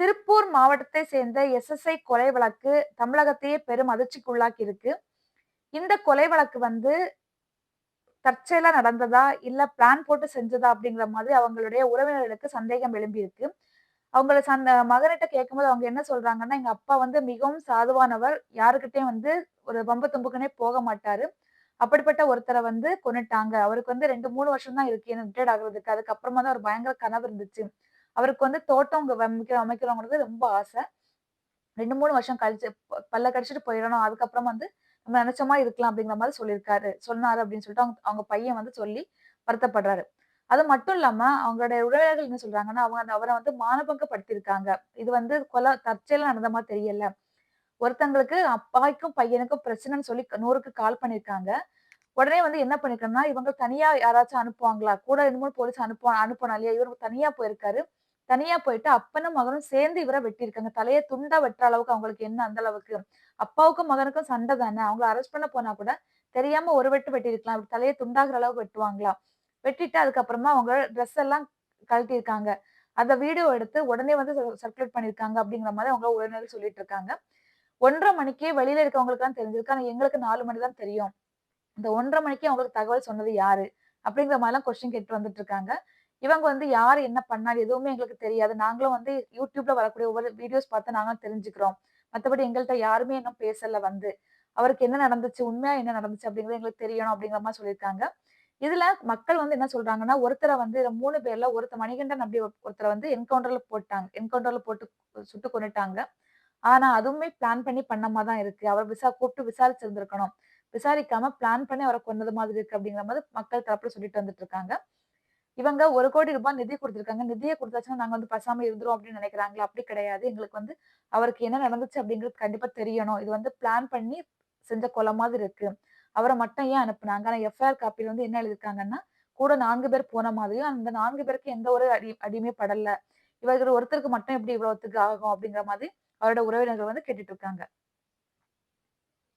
திருப்பூர் மாவட்டத்தை சேர்ந்த எஸ்எஸ்ஐ கொலை வழக்கு தமிழகத்தையே பெரும் அதிர்ச்சிக்குள்ளாக்கி இருக்கு இந்த கொலை வழக்கு வந்து தற்செயலா நடந்ததா இல்ல பிளான் போட்டு செஞ்சதா அப்படிங்கிற மாதிரி அவங்களுடைய உறவினர்களுக்கு சந்தேகம் எழும்பியிருக்கு. அவங்கள சந்த மகனிட்ட கேட்கும்போது அவங்க என்ன சொல்றாங்கன்னா எங்க அப்பா வந்து மிகவும் சாதுவானவர். யாருக்கிட்டையும் வந்து ஒரு பம்பு தும்புக்குனே போக மாட்டாரு. அப்படிப்பட்ட ஒருத்தரை வந்து கொன்னுட்டாங்க. அவருக்கு வந்து ரெண்டு மூணு வருஷம் தான் இருக்கு ரிட்டையர்ட் ஆகுறதுக்கு. அதுக்கப்புறமா தான் ஒரு பயங்கர கனவு இருந்துச்சு. அவருக்கு வந்து தோட்டம் அமைக்க அமைக்கிறவங்களுக்கு ரொம்ப ஆசை. ரெண்டு மூணு வருஷம் கழிச்சு பல்ல கடிச்சிட்டு போயிடணும். அதுக்கப்புறம் வந்து நம்ம நினைச்ச மாதிரி இருக்கலாம் அப்படிங்கிற மாதிரி சொல்லியிருக்காரு. சொன்னாரு அப்படின்னு சொல்லிட்டு அவங்க அவங்க பையன் வந்து சொல்லி வருத்தப்படுறாரு. அது மட்டும் இல்லாம அவங்களுடைய உறவினர்கள் என்ன சொல்றாங்கன்னா அவங்க அவரை வந்து மானபங்கப்படுத்தியிருக்காங்க. இது வந்து கொலை தற்செயலா நடந்த மாதிரி தெரியல. ஒருத்தங்களுக்கு அப்பாய்க்கும் பையனுக்கும் பிரச்சனைன்னு சொல்லி நூறுக்கு கால் பண்ணியிருக்காங்க. உடனே வந்து என்ன பண்ணிருக்கோம்னா இவங்க தனியா யாராச்சும் அனுப்புவாங்களா? கூட ரெண்டு மூணு போலீஸ் அனுப்பு அனுப்பணும் இல்லையா? இவரு தனியா போயிருக்காரு. தனியா போயிட்டு அப்பனும் மகனும் சேர்ந்து இவரை வெட்டியிருக்காங்க. தலையை துண்டா வெட்டுற அளவுக்கு அவங்களுக்கு என்ன அந்த அளவுக்கு? அப்பாவுக்கும் மகனுக்கும் சண்டை தானே? அவங்கள அரெஸ்ட் பண்ண போனா கூட தெரியாம ஒரு வெட்டு வெட்டியிருக்கலாம். அப்படி தலையை துண்டாகிற அளவுக்கு வெட்டுவாங்களா? வெட்டிட்டு அதுக்கப்புறமா அவங்க ட்ரெஸ் எல்லாம் கழட்டியிருக்காங்க. அந்த வீடியோ எடுத்து உடனே வந்து சர்க்குலேட் பண்ணியிருக்காங்க அப்படிங்கிற மாதிரி அவங்க உறவினர்கள் சொல்லிட்டு இருக்காங்க ஒன்றரை மணிக்கே வெளியில இருக்கவங்களுக்கு தான் தெரிஞ்சிருக்கு. ஆனா எங்களுக்கு நாலு மணி தான் தெரியும். இந்த ஒன்றரை மணிக்கு அவங்களுக்கு தகவல் சொன்னது யாரு? அப்படிங்கிற மாதிரிலாம் கொஸ்டின் கேட்டு வந்துட்டு இருக்காங்க இவங்க வந்து யார் என்ன பண்ணாரு எதுவுமே எங்களுக்கு தெரியாது. நாங்களும் வந்து யூடியூப்ல வரக்கூடிய ஒவ்வொரு வீடியோஸ் பார்த்து நாங்களும் தெரிஞ்சுக்கிறோம். மற்றபடி எங்கள்கிட்ட யாருமே இன்னும் பேசல வந்து. அவருக்கு என்ன நடந்துச்சு உண்மையா என்ன நடந்துச்சு அப்படிங்கிறது எங்களுக்கு தெரியணும் அப்படிங்கிற மாதிரி சொல்லியிருக்காங்க. இதுல மக்கள் வந்து என்ன சொல்றாங்கன்னா ஒருத்தரை வந்து மூணு பேர்ல ஒருத்தர் மணிகண்டன் அப்படி ஒருத்தரை வந்து என்கவுண்டர்ல போட்டாங்க. என்கவுண்டர்ல போட்டு சுட்டு கொண்டுட்டாங்க ஆனா அதுவுமே பிளான் பண்ணி பண்ணமா தான் இருக்கு. அவர் விசா கூப்பிட்டு விசாரிச்சிருந்திருக்கணும். விசாரிக்காம பிளான் பண்ணி அவரை கொண்டது மாதிரி இருக்கு அப்படிங்கிற மாதிரி மக்கள் தரப்புல சொல்லிட்டு வந்துட்டு இருக்காங்க. இவங்க ஒரு கோடி ரூபாய் நிதி கொடுத்துருக்காங்க. நிதியை கொடுத்தாச்சுன்னா நாங்க வந்து பசாம இருந்துரும் அப்படின்னு நினைக்கிறாங்களா? அப்படி கிடையாது. எங்களுக்கு வந்து அவருக்கு என்ன நடந்துச்சு அப்படிங்கிறது கண்டிப்பா தெரியணும். இது வந்து பிளான் பண்ணி செஞ்ச கொலை மாதிரி இருக்கு. அவரை மட்டும் ஏன் அனுப்புனாங்க? ஆனா எஃப்ஐஆர் காப்பியில் வந்து என்ன எழுதிருக்காங்கன்னா கூட நான்கு பேர் போன மாதிரியும் அந்த நான்கு பேருக்கு எந்த ஒரு அடி அடியுமே படல. இவர்கள் ஒருத்தருக்கு மட்டும் எப்படி இவ்வளவுத்துக்கு ஆகும் அப்படிங்கிற மாதிரி அவரோட உறவினர்கள் வந்து கேட்டுட்டு இருக்காங்க.